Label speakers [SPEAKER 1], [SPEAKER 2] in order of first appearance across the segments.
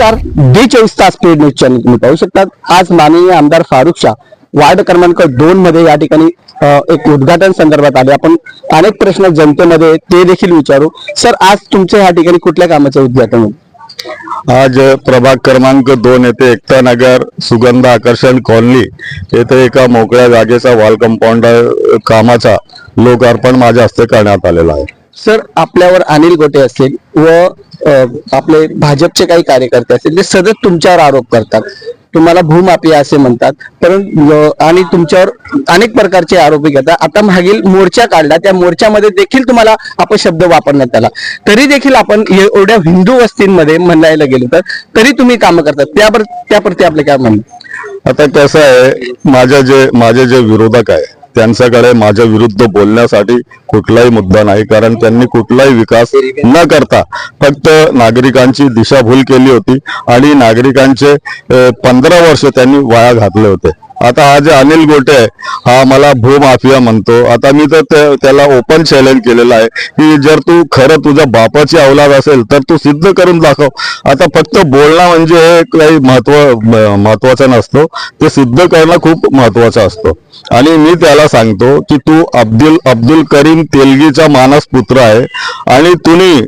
[SPEAKER 1] नमस्कार डी चोवीस तास पेड न्यूज चॅनल तुम्ही पाहू शकतात. आज माननीय आमदार फारुख शाह वार्ड क्रमांक दोन मध्ये या ठिकाणी एक उद्घाटन संदर्भात आले. आपण अनेक प्रश्न जनतेमध्ये ते देखील विचारू. सर आज तुमच्या या ठिकाणी कुठल्या कामाचं उद्घाटन होईल?
[SPEAKER 2] आज प्रभाग क्रमांक दोन येथे एकता नगर सुगंध आकर्षण कॉलनी येथे एका मोकळ्या जागेचा वॉल कंपाऊंडर कामाचा लोकार्पण माझ्या हस्ते करण्यात आलेला आहे.
[SPEAKER 1] सर आपल्यावर अनिल गोटे असेल व आपले भाजपचे काही कार्यकर्ते असतील ते सतत तुमच्यावर आरोप करतात. तुम्हाला भूमाफिया असे म्हणतात. परंतु आणि तुमच्यावर अनेक प्रकारचे आरोपी घेतात. आता मागील मोर्चा काढला त्या मोर्चामध्ये देखील तुम्हाला अपशब्द वापरण्यात आला. तरी देखील आपण एवढ्या हिंदू वस्तींमध्ये म्हणायला गेलो तर तरी तुम्ही कामं करतात. त्यावर त्याप्रती आपले काय म्हणणं?
[SPEAKER 2] आता कसं आहे माझ्या जे माझे जे विरोधक आहे त्यांच्याकडे माझ्या विरुद्ध बोलण्यासाठी कुठलाही मुद्दा नाही कारण त्यांनी कुठलाही विकास न करता फक्त नागरिकांची दिशाभूल केली होती आणि नागरिकांचे पंधरा वर्ष त्यांनी वाया घातले होते. आता हा जे अनिल गोटे आहे हा मला भूमाफिया म्हणतो. आता मी तर त्या- त्याला ओपन चॅलेंज केलेलं आहे की जर तू खरं तुझ्या बापाची अवलाद असेल तर तू सिद्ध करून दाखव. आता फक्त बोलणं म्हणजे हे काही महत्त्व म- महत्वाचं नसतो. ते सिद्ध करणं खूप महत्वाचं असतो. आणि मी त्याला सांगतो की तू अब्दुल अब्दुल करीम तेलगीचा मानस पुत्र आहे. आणि तुम्ही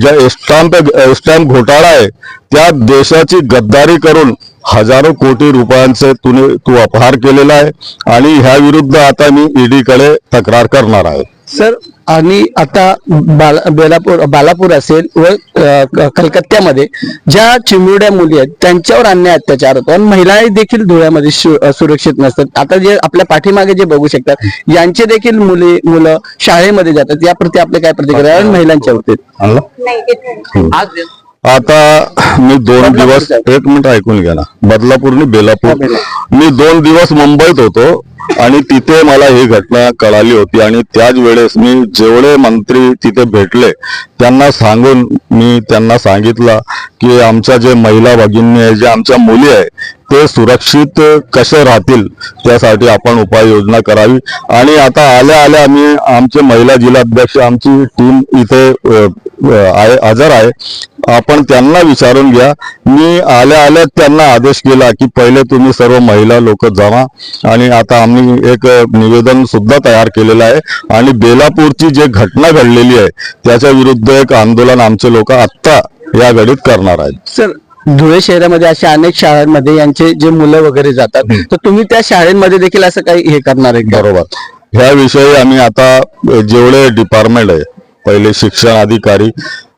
[SPEAKER 2] ज्या स्टॅम्प स्टॅम्प घोटाळा आहे त्या देशाची गद्दारी करून हजारो कोटी रुपयांचे तुने तू अपहार केलेला आहे आणि ह्या विरुद्ध आता मी ईडी कडे तक्रार करणार आहे.
[SPEAKER 1] सर आणि आता बाला बेलापूर बालापूर असेल व कलकत्त्यामध्ये ज्या चिमुरड्या मुली आहेत त्यांच्यावर अन्याय अत्याचार होतो. आणि महिला देखील धुळ्यामध्ये सुरक्षित नसतात. आता जे आपल्या पाठीमागे जे बघू शकतात यांचे देखील मुली मुलं शाळेमध्ये जातात. याप्रती आपले काय प्रतिक्रिया महिलांच्या बाबतीत?
[SPEAKER 2] आता मी दोन दिवस एक मिनिट ऐकून घ्या ना. बदलापूर आणि बेलापूर. मी दोन दिवस मुंबईत होतो आणि तिथे मला ही घटना कळाली होती. आणि त्याच वेळेस मी जेवढे मंत्री तिथे भेटले त्यांना सांगून मी त्यांना सांगितलं की आमच्या जे महिला भगिनी आहे जे आमच्या मुली आहे ते सुरक्षित कसे राहतील त्यासाठी आपण उपाययोजना करावी. आणि आता आल्या आल्या आम्ही आमचे महिला जिल्हाध्यक्ष आमची टीम इथे आहे हजर आहे. आपण त्यांना विचारून घ्या. मी आल्या आल्या त्यांना आदेश केला की पहिले तुम्ही सर्व महिला लोक जमा आणि आता आम्ही एक निवेदन सुद्धा तयार केलेलं आहे. आणि बेलापूरची जे घटना घडलेली आहे त्याच्या विरुद्ध एक आंदोलन आमचे लोक आत्ता या घडीत करणार आहेत.
[SPEAKER 1] सर धुळे शहरामध्ये अशा अनेक शाळांमध्ये यांचे जे मुलं वगैरे जातात तर तुम्ही त्या शाळेमध्ये देखील असं काही हे करणार आहे का?
[SPEAKER 2] बरोबर. ह्याविषयी आम्ही आता जेवढे डिपार्टमेंट आहे पहिले शिक्षण अधिकारी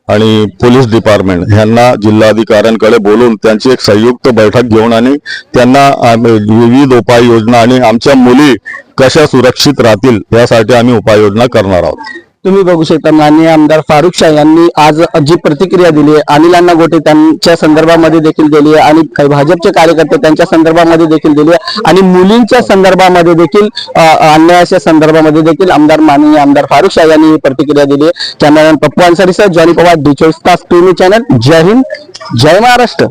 [SPEAKER 2] आणि पोलीस डिपार्टमेंट ह्यांना जिल्हाधिकाऱ्यांकडे बोलून त्यांची एक संयुक्त बैठक घेऊन आणि त्यांना विविध उपाययोजना आणि आमच्या मुली कशा सुरक्षित राहतील यासाठी आम्ही उपाययोजना करणार आहोत.
[SPEAKER 1] तुम्ही बघू शकता माननीय आमदार फारुख शाह यांनी आज जी प्रतिक्रिया दिली आहे अनिल अण्णा गोटे त्यांच्या संदर्भामध्ये देखील दिली आहे आणि भाजपचे कार्यकर्ते त्यांच्या संदर्भामध्ये देखील दिली आहे. आणि मुलींच्या संदर्भामध्ये देखील अन्यायाच्या संदर्भामध्ये देखील आमदार माननीय आमदार फारुख शाह यांनी ही प्रतिक्रिया दिली आहे. Cameraman Pappu Ansari sir Johnny Pawar डी चोवीस तास टीव्ही चॅनल. जय हिंद जय महाराष्ट्र.